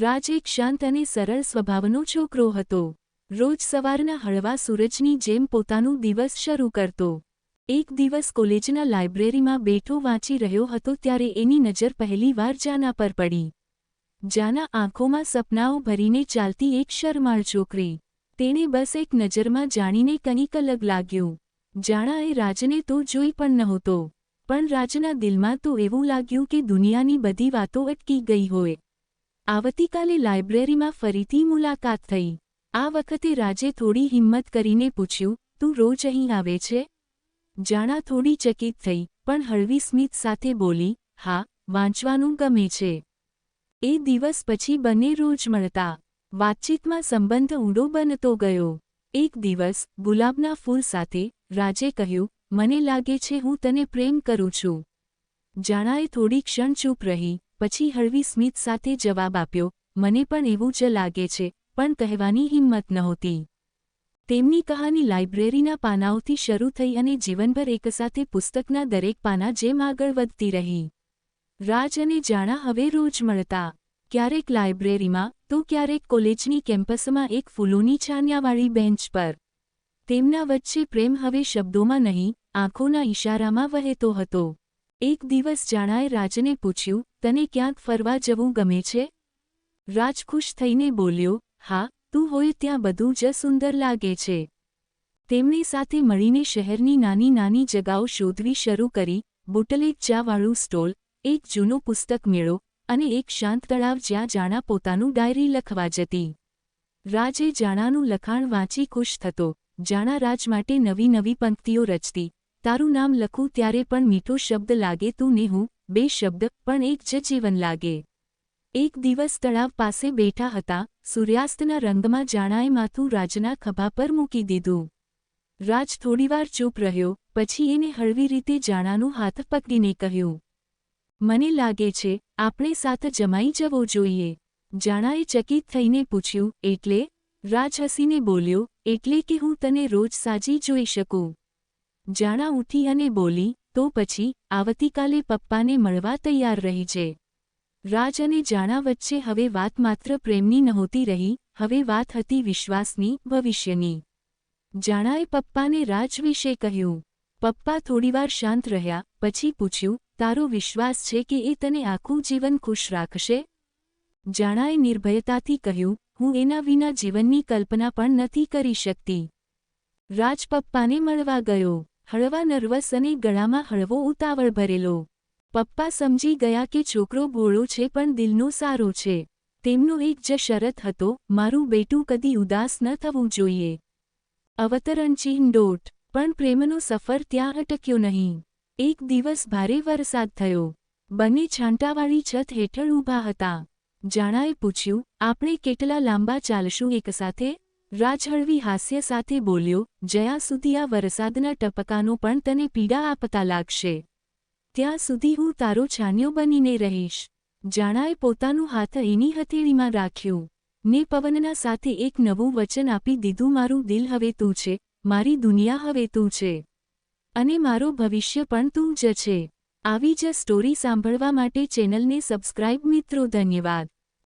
રાજ એક શાંત અને સરળ સ્વભાવનો છોકરો હતો. રોજ સવારના હળવા સૂરજની જેમ પોતાનું દિવસ શરૂ કરતો. એક દિવસ કોલેજના લાઇબ્રેરીમાં બેઠો વાંચી રહ્યો હતો ત્યારે એની નજર પહેલીવાર જાના પર પડી. જાના આંખોમાં સપનાઓ ભરીને ચાલતી એક શરમાળ છોકરી. તેણે બસ એક નજરમાં જાણીને કંઈક અલગ લાગ્યું. જાણાએ રાજને તો જોઈ પણ નહોતો. પણ રાજના દિલમાં તો એવું લાગ્યું કે દુનિયાની બધી વાતો અટકી ગઈ હોય. આવતીકાલે લાઇબ્રેરીમાં ફરીથી મુલાકાત થઈ. આ વખતે રાજે થોડી હિંમત કરીને પૂછ્યું, તું રોજ અહીં આવે છે? જાણા થોડી ચકિત થઈ, પણ હળવી સ્મિત સાથે બોલી, હા, વાંચવાનું ગમે છે. એ દિવસ પછી બંને રોજ મળતા. વાતચીતમાં સંબંધ ઊંડો બનતો ગયો. એક દિવસ, ગુલાબના ફૂલ સાથે, રાજે કહ્યું, મને લાગે છે હું તને પ્રેમ કરું છું. જાણાએ થોડી ક્ષણ ચૂપ રહી પછી હળવી સ્મિત સાથે જવાબ આપ્યો, મને પણ એવું જ લાગે છે, પણ કહેવાની હિંમત નહોતી. તેમની કહાની લાઇબ્રેરીના પાનાઓથી શરૂ થઈ અને જીવનભર એકસાથે પુસ્તકના દરેક પાના જેમ આગળ વધતી રહી. રાજ અને જાણા હવે રોજ મળતા. ક્યારેક લાઇબ્રેરીમાં, તો ક્યારેક કોલેજની કેમ્પસમાં એક ફૂલોની છાનિયાવાળી બેન્ચ પર. તેમના વચ્ચે પ્રેમ હવે શબ્દોમાં નહીં, આંખોના ઇશારામાં વહેતો હતો. એક દિવસ જાણાએ રાજને પૂછ્યું તને ક્યાંક ફરવા જવું ગમે છે? રાજ ખુશ થઈને બોલ્યો, હા, તું હોય ત્યાં બધું જ સુંદર લાગે છે. તેમની સાથે મળીને શહેરની નાની નાની જગાઓ શોધવી શરૂ કરી બુટલેક ચાવાળું સ્ટોલ, એક જૂનો પુસ્તક મેળો અને એક શાંત તળાવ જ્યાં જાણા પોતાનું ડાયરી લખવા જતી. રાજે જાણાનું લખાણ વાંચી ખુશ થતો. જાણા રાજ માટે નવી નવી પંક્તિઓ રચતી. તારું નામ લખું ત્યારે પણ મીઠો શબ્દ લાગે તું ને હું બે શબ્દ, પણ એક જ જીવન લાગે. એક દિવસ તળાવ પાસે બેઠા હતા, સૂર્યાસ્તના રંગમાં જાણાએ માથું રાજના ખભા પર મૂકી દીધું. રાજ થોડીવાર ચૂપ રહ્યો, પછી એને હળવી રીતે જાણાનું હાથ પકડીને કહ્યું, મને લાગે છે, આપણે સાથ જમાઈ જવો જોઈએ. જાણાએ ચકિત થઈને પૂછ્યું, એટલે? રાજ હસીને બોલ્યો, એટલે કે હું તને રોજ સાજી જોઈ શકું. જાણા ઉઠી અને બોલી તો પછી આવતીકાલે પપ્પાને મળવા તૈયાર રહી છે. રાજ અને જાણા વચ્ચે હવે વાત માત્ર પ્રેમની નહોતી રહી, હવે વાત હતી વિશ્વાસની, ભવિષ્યની. જાણાએ પપ્પાને રાજ વિશે કહ્યું, પપ્પા થોડીવાર શાંત રહ્યા, પછી પૂછ્યું, તારો વિશ્વાસ છે કે એ તને આખું જીવન ખુશ રાખશે? જાણાએ નિર્ભયતાથી કહ્યું, હું એના વિના જીવનની કલ્પના પણ નથી કરી શકતી. રાજ પપ્પાને મળવા ગયો. હળવા નર્વસ અને ગળામાં હળવો ઉતાવળ ભરેલો. પપ્પા સમજી ગયા કે છોકરો ભોળો છે પણ દિલનો સારો છે. તેમનો એક જ શરત હતો, મારું બેટું કદી ઉદાસ ન થવું જોઈએ. અવતરણ ચિહ્ન ડોટ. પણ પ્રેમનો સફર ત્યાં અટક્યો નહીં. એક દિવસ ભારે વરસાદ થયો. બંને છાંટાવાળી છત હેઠળ ઊભા હતા. જાણાએ પૂછ્યું, આપણે કેટલા લાંબા ચાલશું એકસાથે રાજહળવી હાસ્ય સાથે બોલ્યો, જ્યાં સુધી આ વરસાદના ટપકાનો પણ તને પીડા આપતા લાગશે, ત્યાં સુધી હું તારો છાન્યો બનીને રહીશ. જાણાએ પોતાનું હાથ એની હથેળીમાં રાખ્યું. ને પવનના સાથે એક નવું વચન આપી દીધું, મારું દિલ હવે તું છે, મારી દુનિયા હવે તું છે, અને મારો ભવિષ્ય પણ તું જ છે. આવી જ સ્ટોરી સાંભળવા માટે ચેનલને સબસ્ક્રાઇબ મિત્રો, ધન્યવાદ.